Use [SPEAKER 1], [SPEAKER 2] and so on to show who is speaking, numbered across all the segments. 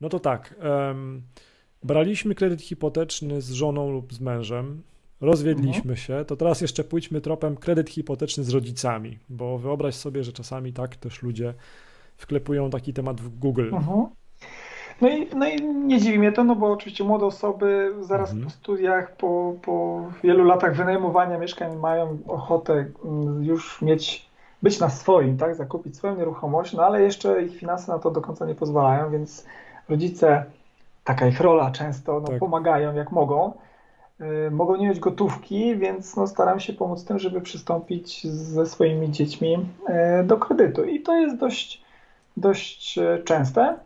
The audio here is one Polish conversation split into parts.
[SPEAKER 1] No to tak. em, braliśmy kredyt hipoteczny z żoną lub z mężem, rozwiedliśmy się, to teraz jeszcze pójdźmy tropem kredyt hipoteczny z rodzicami, bo wyobraź sobie, że czasami tak też ludzie wklepują taki temat w Google.
[SPEAKER 2] Mhm. No i, no i nie dziwi mnie to, no bo oczywiście młode osoby zaraz
[SPEAKER 1] Mhm.
[SPEAKER 2] po studiach, po, po wielu latach wynajmowania mieszkań mają ochotę mm, już mieć, być na swoim, tak, zakupić swoją nieruchomość, no ale jeszcze ich finanse na to do końca nie pozwalają, więc rodzice, taka ich rola często, no,
[SPEAKER 1] Tak.
[SPEAKER 2] pomagają jak mogą. Y, Mogą nie mieć gotówki, więc no, staram się pomóc tym, żeby przystąpić ze swoimi dziećmi y, do kredytu. I to jest dość, dość y, częste.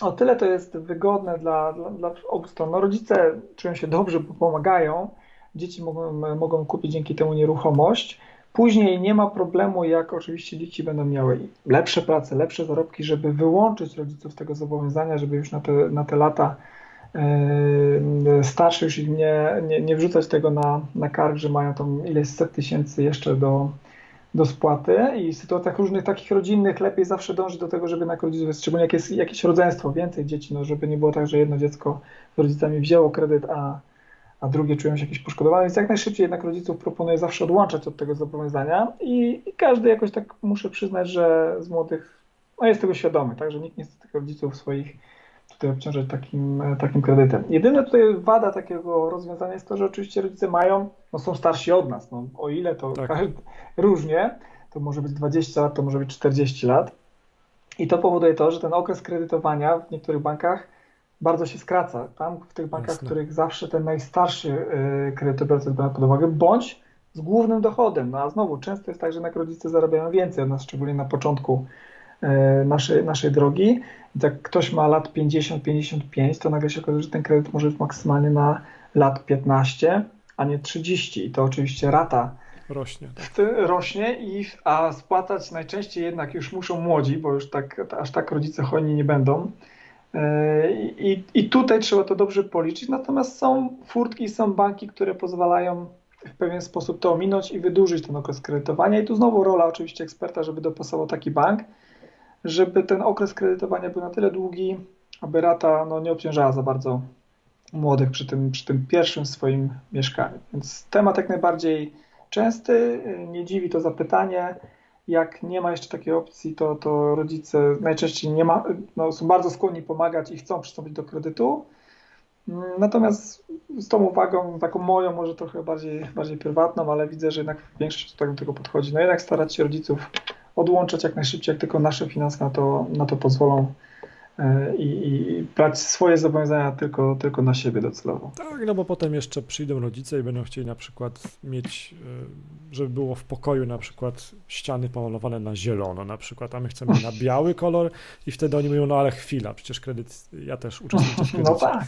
[SPEAKER 2] O tyle to jest wygodne dla, dla, dla obu stron. No, rodzice czują się dobrze, bo pomagają. Dzieci mogą, mogą kupić dzięki temu nieruchomość. Później nie ma problemu, jak oczywiście dzieci będą miały lepsze prace, lepsze zarobki, żeby wyłączyć rodziców z tego zobowiązania, żeby już na te, na te lata yy, starsze już ich nie, nie, nie wrzucać tego na, na kark, że mają tam ileś set tysięcy jeszcze do, do spłaty. I w sytuacjach różnych takich rodzinnych lepiej zawsze dążyć do tego, żeby na rodziców, szczególnie jak jest jakieś rodzeństwo, więcej dzieci, no żeby nie było tak, że jedno dziecko z rodzicami wzięło kredyt, a, a drugie czują się jakieś poszkodowane, więc jak najszybciej jednak rodziców proponuję zawsze odłączać od tego zobowiązania i, i każdy jakoś tak muszę przyznać, że z młodych no jest tego świadomy, tak, że nikt nie chce tych rodziców swoich tutaj obciążać takim, takim kredytem. Jedyne tutaj wada takiego rozwiązania jest to, że oczywiście rodzice mają, no są starsi od nas, no o ile to
[SPEAKER 1] Tak.
[SPEAKER 2] każdy, różnie, to może być 20 lat, to może być 40 lat i to powoduje to, że ten okres kredytowania w niektórych bankach bardzo się skraca. Tam w tych bankach, w
[SPEAKER 1] Jasne. których
[SPEAKER 2] których zawsze ten najstarszy y, kredytobiorca jest brany pod uwagę, bądź z głównym dochodem. No a znowu, często jest tak, że jednak rodzice zarabiają więcej od nas, szczególnie na początku e, naszej, naszej drogi. I jak ktoś ma lat 50-55, to nagle się okazuje, że ten kredyt może być maksymalnie na lat 15, a nie 30. I to oczywiście rata
[SPEAKER 1] Rośnie.
[SPEAKER 2] w tym rośnie, i, a spłacać najczęściej jednak już muszą młodzi, bo już tak, aż tak rodzice hojni nie będą. E, I, I tutaj trzeba to dobrze policzyć. Natomiast są furtki, są banki, które pozwalają w pewien sposób to ominąć i wydłużyć ten okres kredytowania. I tu znowu rola oczywiście eksperta, żeby dopasował taki bank, żeby ten okres kredytowania był na tyle długi, aby rata no, nie obciążała za bardzo młodych przy tym, przy tym pierwszym swoim mieszkaniu. Więc temat jak najbardziej częsty, y, nie dziwi to zapytanie. Jak nie ma jeszcze takiej opcji, to, to rodzice najczęściej nie ma, no, są bardzo skłonni pomagać i chcą przystąpić do kredytu. Mm, Natomiast z tą uwagą, taką moją, może trochę bardziej, bardziej prywatną, ale widzę, że jednak większość tak do tego podchodzi. No jednak starać się rodziców odłączać jak najszybciej, jak tylko nasze finanse na to, na to pozwolą i, i brać swoje zobowiązania tylko, tylko na siebie docelowo.
[SPEAKER 1] Tak, no bo potem jeszcze przyjdą rodzice i będą chcieli na przykład mieć, y, żeby było w pokoju na przykład ściany pomalowane na zielono na przykład, a my chcemy na biały kolor i wtedy oni mówią, no ale chwila, przecież kredyt, ja też uczestniczę w
[SPEAKER 2] No
[SPEAKER 1] kredycie.
[SPEAKER 2] tak.